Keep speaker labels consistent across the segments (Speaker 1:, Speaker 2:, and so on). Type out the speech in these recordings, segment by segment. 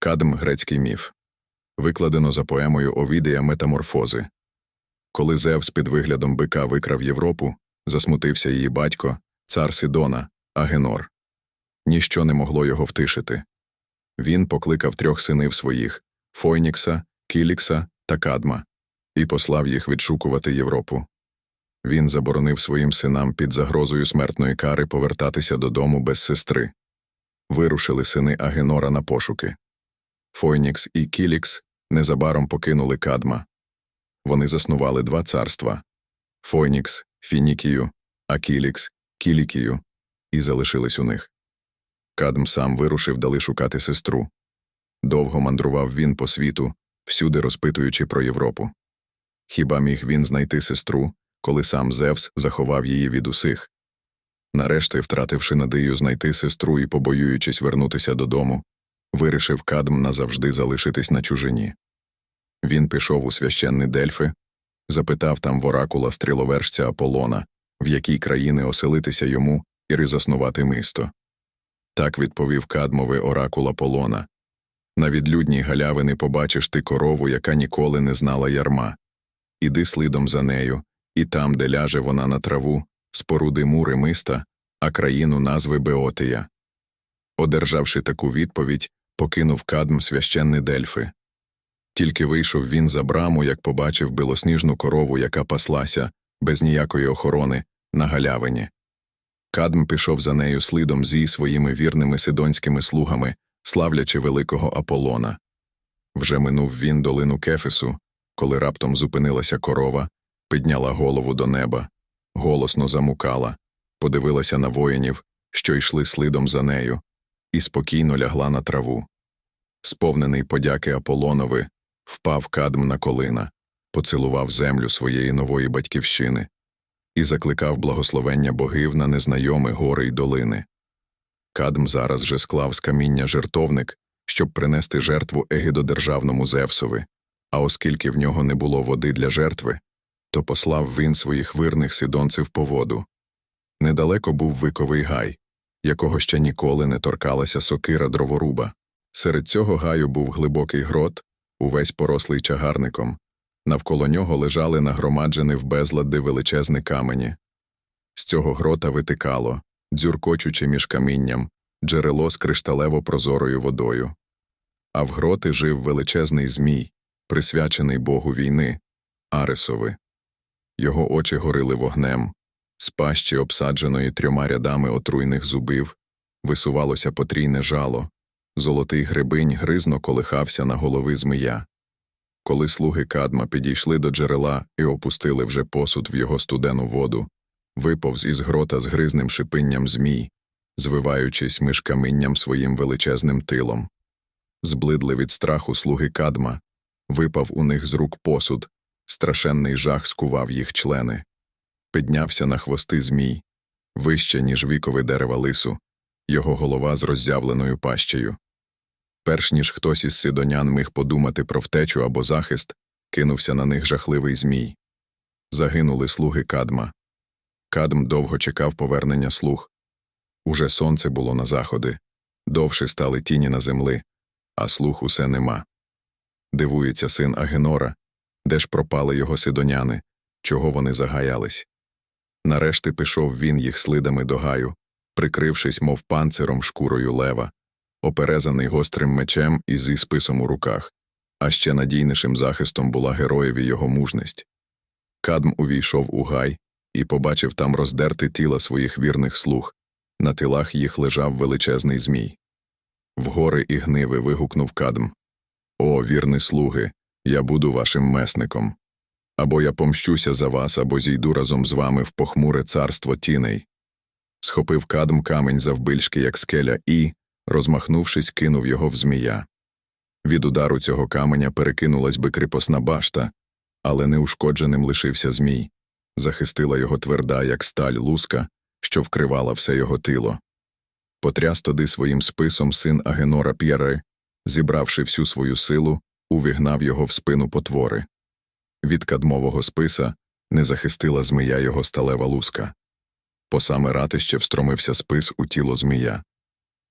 Speaker 1: Кадм грецький міф. Викладено за поемою Овідія Метаморфози. Коли Зевс під виглядом бика викрав Європу, засмутився її батько, цар Сидона, Агенор. Ніщо не могло його втишити. Він покликав трьох синів своїх Фойнікса, Кілікса та Кадма і послав їх відшукувати Європу. Він заборонив своїм синам під загрозою смертної кари повертатися додому без сестри. Вирушили сини Агенора на пошуки. Фойнікс і Кілікс незабаром покинули Кадма. Вони заснували два царства Фойнікс, Фінікію, а Кілікс, Кілікію, і залишились у них. Кадм сам вирушив дали шукати сестру. Довго мандрував він по світу, всюди розпитуючи про Європу. Хіба міг він знайти сестру, коли сам Зевс заховав її від усіх? Нарешті, втративши надію знайти сестру і побоюючись вернутися додому, вирішив Кадм назавжди залишитись на чужині. Він пішов у священний Дельфи, запитав там в оракула стріловершця Аполлона, в якій країни оселитися йому і заснувати місто. Так відповів Кадмовий оракул Аполлона. На відлюдній галявини побачиш ти корову, яка ніколи не знала ярма. Іди слідом за нею, і там, де ляже вона на траву, споруди мури миста, а країну назви Беотия. Одержавши таку відповідь, покинув Кадм священний Дельфи. Тільки вийшов він за браму, як побачив білосніжну корову, яка паслася, без ніякої охорони, на галявині. Кадм пішов за нею слідом зі своїми вірними сидонськими слугами, славлячи великого Аполлона. Вже минув він долину Кефесу, коли раптом зупинилася корова, підняла голову до неба, голосно замукала, подивилася на воїнів, що йшли слідом за нею, і спокійно лягла на траву. Сповнений подяки Аполлонови, впав кадм на колина, поцілував землю своєї нової батьківщини і закликав благословення богів на незнайомі гори й долини. Кадм зараз же склав з каміння жертовник, щоб принести жертву егідодержавному Зевсові, а оскільки в нього не було води для жертви, то послав він своїх вирних сидонців по воду. Недалеко був виковий гай, якого ще ніколи не торкалася сокира дроворуба. Серед цього гаю був глибокий грот, увесь порослий чагарником. Навколо нього лежали нагромаджені в безлади величезні камені. З цього грота витикало, дзюркочучи між камінням, джерело з кришталево прозорою водою. А в гроти жив величезний змій, присвячений богу війни, Аресови. Його очі горили вогнем, з пащі, обсадженої трьома рядами отруйних зубів, висувалося потрійне жало, золотий гребинь гризно колихався на голови змія. Коли слуги кадма підійшли до джерела і опустили вже посуд в його студену воду, виповз із грота з гризним шипинням змій, звиваючись між камінням своїм величезним тилом. Зблидли від страху слуги кадма, випав у них з рук посуд, страшенний жах скував їх члени. Піднявся на хвости змій, вище, ніж вікове дерева лису, його голова з роззявленою пащею. Перш ніж хтось із сидонян міг подумати про втечу або захист, кинувся на них жахливий змій. Загинули слуги кадма. Кадм довго чекав повернення слуг. Уже сонце було на заходи, довше стали тіні на земли, а слуг усе нема. Дивується син Агенора, де ж пропали його сидоняни, чого вони загаялись. Нарешті пішов він їх слидами до гаю, прикрившись, мов панциром шкурою лева, оперезаний гострим мечем і зі списом у руках, а ще надійнішим захистом була героєві його мужність. Кадм увійшов у гай і побачив там роздерти тіла своїх вірних слуг, на тилах їх лежав величезний змій. Вгори і гниви вигукнув Кадм О, вірні слуги, я буду вашим месником. Або я помщуся за вас, або зійду разом з вами в похмуре царство тіней. Схопив кадм камень завбильшки, як скеля, і, розмахнувшись, кинув його в змія. Від удару цього каменя перекинулась би кріпосна башта, але неушкодженим лишився змій. Захистила його тверда, як сталь луска, що вкривала все його тіло. Потряс тоді своїм списом син Агенора П'єре, зібравши всю свою силу, увігнав його в спину потвори. Від кадмового списа не захистила змія його сталева луска. По саме ратище встромився спис у тіло змія.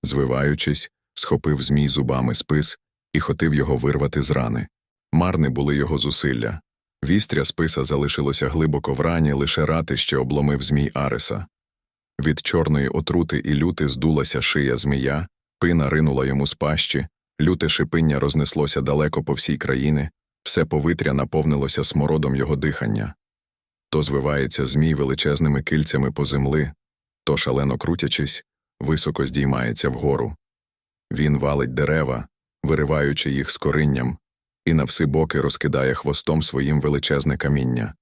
Speaker 1: Звиваючись, схопив змій зубами спис і хотів його вирвати з рани. Марни були його зусилля. Вістря списа залишилося глибоко в рані, лише рати ще обломив змій Ареса. Від чорної отрути і люти здулася шия змія, пина ринула йому з пащі, люте шипиння рознеслося далеко по всій країні, все повітря наповнилося смородом його дихання. То звивається змій величезними кильцями по земли, то, шалено крутячись, високо здіймається вгору. Він валить дерева, вириваючи їх з коринням, і на всі боки розкидає хвостом своїм величезне каміння.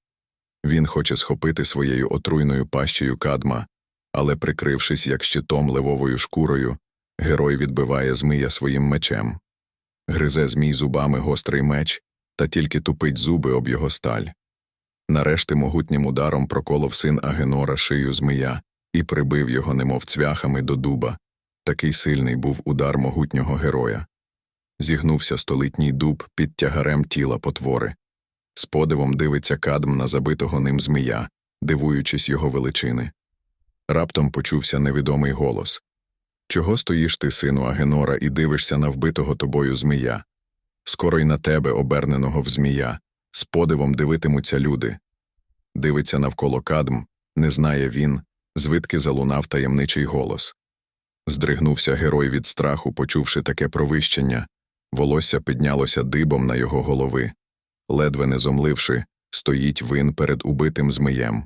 Speaker 1: Він хоче схопити своєю отруйною пащею кадма, але, прикрившись як щитом левовою шкурою, герой відбиває змія своїм мечем. Гризе змій зубами гострий меч та тільки тупить зуби об його сталь. Нарешті могутнім ударом проколов син Агенора шию змія і прибив його, немов цвяхами до дуба. Такий сильний був удар могутнього героя. Зігнувся столітній дуб під тягарем тіла потвори. З подивом дивиться кадм на забитого ним змія, дивуючись його величини. Раптом почувся невідомий голос Чого стоїш ти, сину Агенора, і дивишся на вбитого тобою змія? Скоро й на тебе, оберненого в змія, з подивом дивитимуться люди. Дивиться навколо кадм, не знає він, звідки залунав таємничий голос. Здригнувся герой від страху, почувши таке провищення, волосся піднялося дибом на його голови. Ледве не зомливши, стоїть вин перед убитим змієм.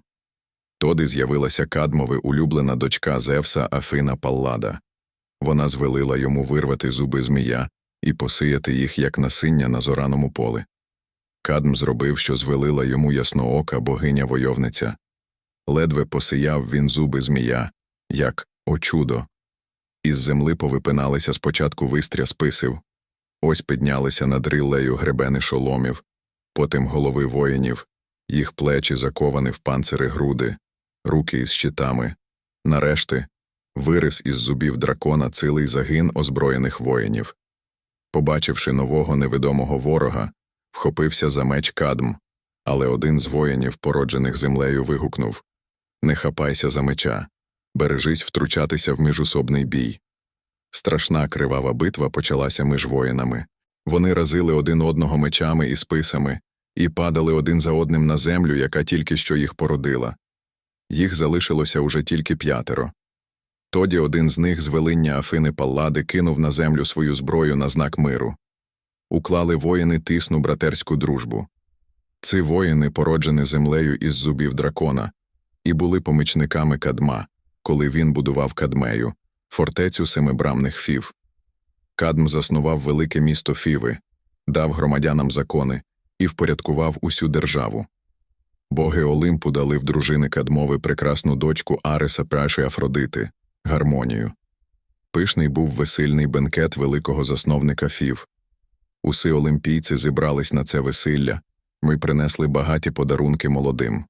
Speaker 1: Тоді з'явилася кадмови улюблена дочка Зевса Афина Паллада. Вона звелила йому вирвати зуби змія і посияти їх, як насиння на зораному полі. Кадм зробив, що звелила йому ясноока богиня войовниця. Ледве посияв він зуби змія, як о чудо. Із земли повипиналися спочатку вистря списів, ось піднялися над риллею гребени шоломів, потім голови воїнів, їх плечі заковані в панцири груди, руки із щитами. Нарешті вирис із зубів дракона цілий загин озброєних воїнів. Побачивши нового невідомого ворога, вхопився за меч кадм, але один з воїнів, породжених землею, вигукнув Не хапайся за меча, бережись втручатися в міжусобний бій. Страшна кривава битва почалася між воїнами. Вони разили один одного мечами і списами і падали один за одним на землю, яка тільки що їх породила. Їх залишилося уже тільки п'ятеро. Тоді один з них з велиння Афини Паллади кинув на землю свою зброю на знак миру. Уклали воїни тисну братерську дружбу. Ці воїни породжені землею із зубів дракона, і були помічниками кадма, коли він будував кадмею, фортецю семибрамних фів. Кадм заснував велике місто Фіви, дав громадянам закони і впорядкував усю державу. Боги Олимпу дали в дружини Кадмови прекрасну дочку Ареса Праші Афродити, гармонію. Пишний був весильний бенкет великого засновника Фів. Уси олімпійці зібрались на це весілля, ми принесли багаті подарунки молодим.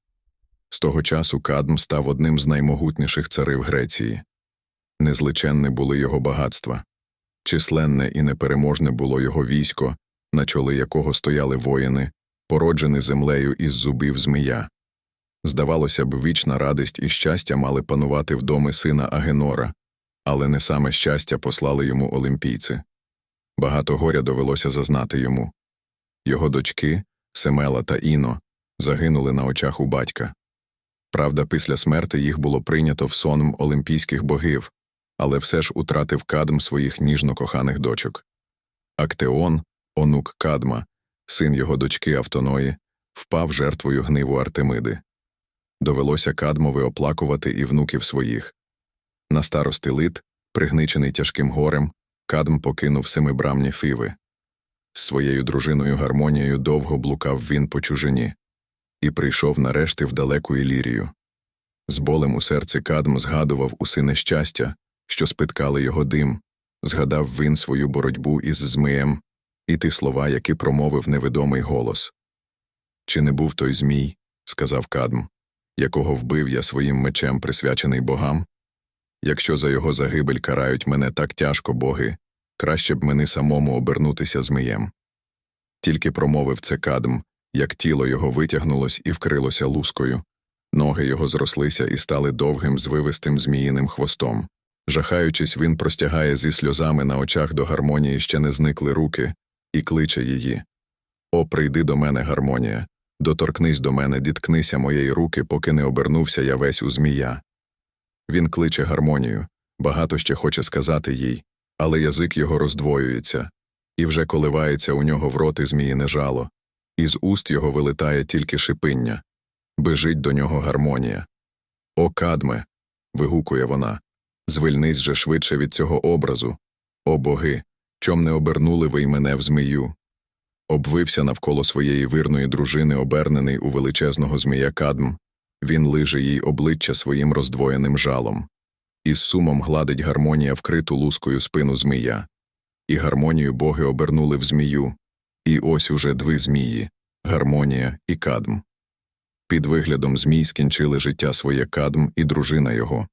Speaker 1: З того часу Кадм став одним з наймогутніших царів Греції. Незличенне були його багатства, численне і непереможне було його військо, на чоли якого стояли воїни, породжені землею із зубів змія. Здавалося б, вічна радість і щастя мали панувати в домі сина Агенора, але не саме щастя послали йому олімпійці. Багато горя довелося зазнати йому. Його дочки, Семела та Іно, загинули на очах у батька. Правда, після смерти їх було прийнято в сон олімпійських богів, але все ж утратив кадм своїх ніжно коханих дочок. Актеон, онук Кадма, син його дочки Автоної, впав жертвою гниву Артемиди. Довелося Кадмови оплакувати і внуків своїх. На старости лит, пригничений тяжким горем, Кадм покинув семибрамні фіви. З своєю дружиною гармонією довго блукав він по чужині і прийшов нарешті в далеку Ілірію. З болем у серці Кадм згадував усе нещастя, що спиткали його дим, згадав він свою боротьбу із Змієм і ті слова, які промовив невідомий голос. Чи не був той Змій, сказав Кадм, якого вбив я своїм мечем, присвячений богам? Якщо за його загибель карають мене так тяжко боги, краще б мені самому обернутися змієм. Тільки промовив це Кадм, як тіло його витягнулось і вкрилося лускою, ноги його зрослися і стали довгим звивистим зміїним хвостом. Жахаючись, він простягає зі сльозами на очах до гармонії ще не зникли руки, і кличе її. О, прийди до мене, гармонія, доторкнись до мене, діткнися моєї руки, поки не обернувся я весь у змія. Він кличе гармонію, багато ще хоче сказати їй, але язик його роздвоюється, і вже коливається у нього в роти зміїне жало, із уст його вилитає тільки шипиння. Бежить до нього гармонія. О, кадме. вигукує вона. Звільнись же швидше від цього образу. О боги, чом не обернули ви й мене в змію? Обвився навколо своєї вирної дружини, обернений у величезного змія кадм. Він лиже їй обличчя своїм роздвоєним жалом. Із сумом гладить гармонія вкриту лускою спину змія. І гармонію боги обернули в змію. І ось уже дві змії гармонія і кадм. Під виглядом змій скінчили життя своє кадм і дружина його,